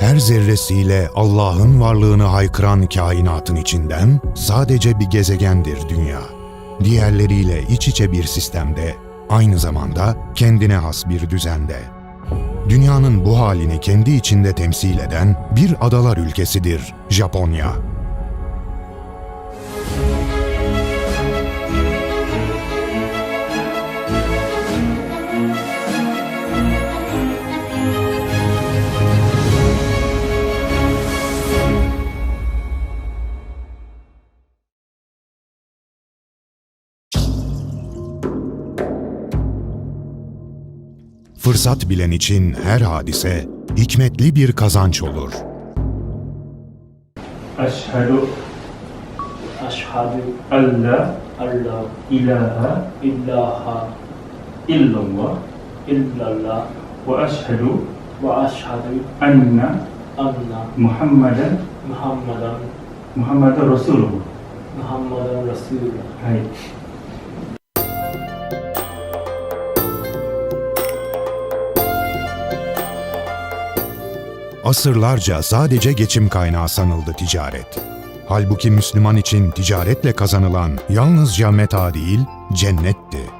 her zerresiyle Allah'ın varlığını haykıran kainatın içinden sadece bir gezegendir dünya. Diğerleriyle iç içe bir sistemde, aynı zamanda kendine has bir düzende. Dünyanın bu halini kendi içinde temsil eden bir adalar ülkesidir Japonya. Fırsat bilen için her hadise hikmetli bir kazanç olur. Eşhedü Eşhedü en la Allah ilahe illaha illallah illallah ve eşhedü ve eşhedü enne anna Muhammeden Muhammeden Muhammeden Resulullah Muhammeden Resulullah Hayır. Asırlarca sadece geçim kaynağı sanıldı ticaret. Halbuki Müslüman için ticaretle kazanılan yalnızca meta değil, cennetti.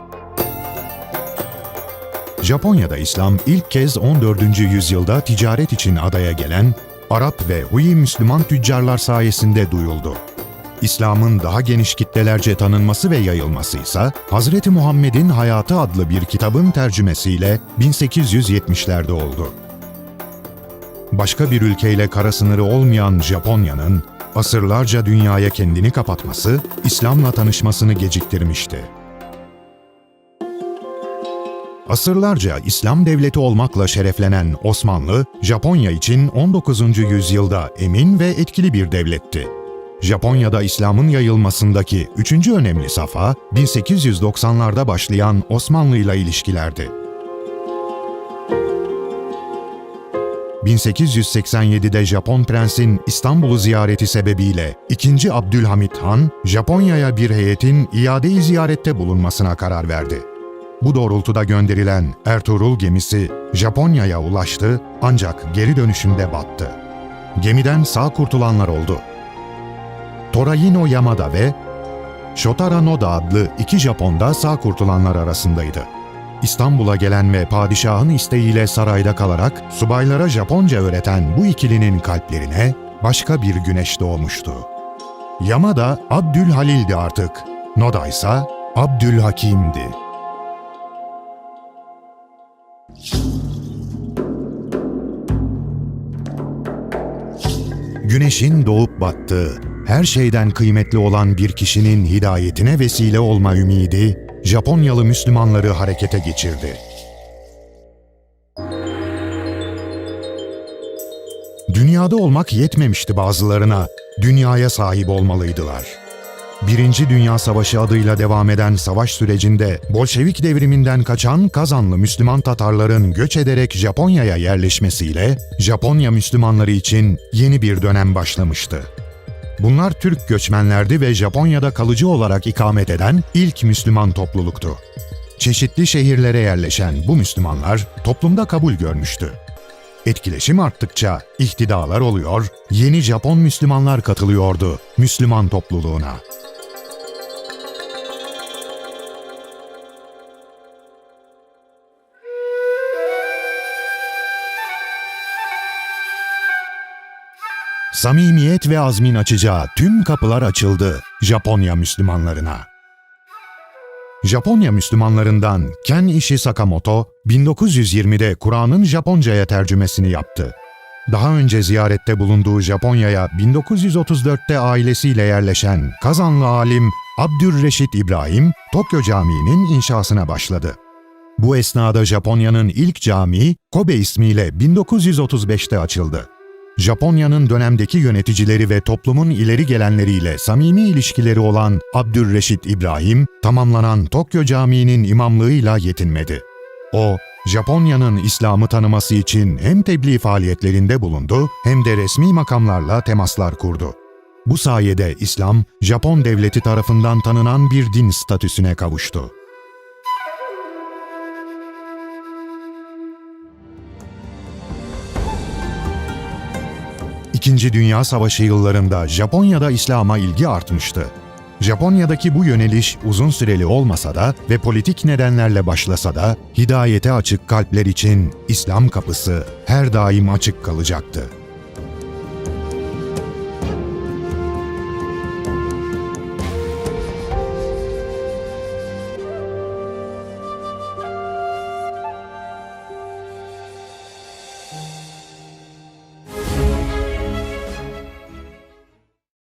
Japonya'da İslam ilk kez 14. yüzyılda ticaret için adaya gelen Arap ve Hui Müslüman tüccarlar sayesinde duyuldu. İslam'ın daha geniş kitlelerce tanınması ve yayılması ise Hz. Muhammed'in Hayatı adlı bir kitabın tercümesiyle 1870'lerde oldu başka bir ülkeyle kara sınırı olmayan Japonya'nın asırlarca dünyaya kendini kapatması, İslam'la tanışmasını geciktirmişti. Asırlarca İslam devleti olmakla şereflenen Osmanlı, Japonya için 19. yüzyılda emin ve etkili bir devletti. Japonya'da İslam'ın yayılmasındaki üçüncü önemli safa, 1890'larda başlayan Osmanlı ile ilişkilerdi. 1887'de Japon prensin İstanbul'u ziyareti sebebiyle 2. Abdülhamit Han, Japonya'ya bir heyetin iade-i ziyarette bulunmasına karar verdi. Bu doğrultuda gönderilen Ertuğrul gemisi Japonya'ya ulaştı ancak geri dönüşünde battı. Gemiden sağ kurtulanlar oldu. Torayino Yamada ve Shotara Noda adlı iki Japon da sağ kurtulanlar arasındaydı. İstanbul'a gelen ve padişahın isteğiyle sarayda kalarak subaylara Japonca öğreten bu ikilinin kalplerine başka bir güneş doğmuştu. Yamada Abdülhalil'di artık, Noda ise Abdülhakim'di. Güneşin doğup battığı, her şeyden kıymetli olan bir kişinin hidayetine vesile olma ümidi, Japonyalı Müslümanları harekete geçirdi. Dünyada olmak yetmemişti bazılarına, dünyaya sahip olmalıydılar. Birinci Dünya Savaşı adıyla devam eden savaş sürecinde Bolşevik devriminden kaçan Kazanlı Müslüman Tatarların göç ederek Japonya'ya yerleşmesiyle Japonya Müslümanları için yeni bir dönem başlamıştı. Bunlar Türk göçmenlerdi ve Japonya'da kalıcı olarak ikamet eden ilk Müslüman topluluktu. Çeşitli şehirlere yerleşen bu Müslümanlar toplumda kabul görmüştü. Etkileşim arttıkça ihtidalar oluyor, yeni Japon Müslümanlar katılıyordu Müslüman topluluğuna. Samimiyet ve azmin açacağı tüm kapılar açıldı Japonya Müslümanlarına. Japonya Müslümanlarından Ken Ishi Sakamoto, 1920'de Kur'an'ın Japonca'ya tercümesini yaptı. Daha önce ziyarette bulunduğu Japonya'ya 1934'te ailesiyle yerleşen Kazanlı alim Abdülreşit İbrahim, Tokyo Camii'nin inşasına başladı. Bu esnada Japonya'nın ilk camii Kobe ismiyle 1935'te açıldı. Japonya'nın dönemdeki yöneticileri ve toplumun ileri gelenleriyle samimi ilişkileri olan Abdülreşit İbrahim, tamamlanan Tokyo Camii'nin imamlığıyla yetinmedi. O, Japonya'nın İslam'ı tanıması için hem tebliğ faaliyetlerinde bulundu hem de resmi makamlarla temaslar kurdu. Bu sayede İslam, Japon devleti tarafından tanınan bir din statüsüne kavuştu. İkinci Dünya Savaşı yıllarında Japonya'da İslam'a ilgi artmıştı. Japonya'daki bu yöneliş uzun süreli olmasa da ve politik nedenlerle başlasa da hidayete açık kalpler için İslam kapısı her daim açık kalacaktı.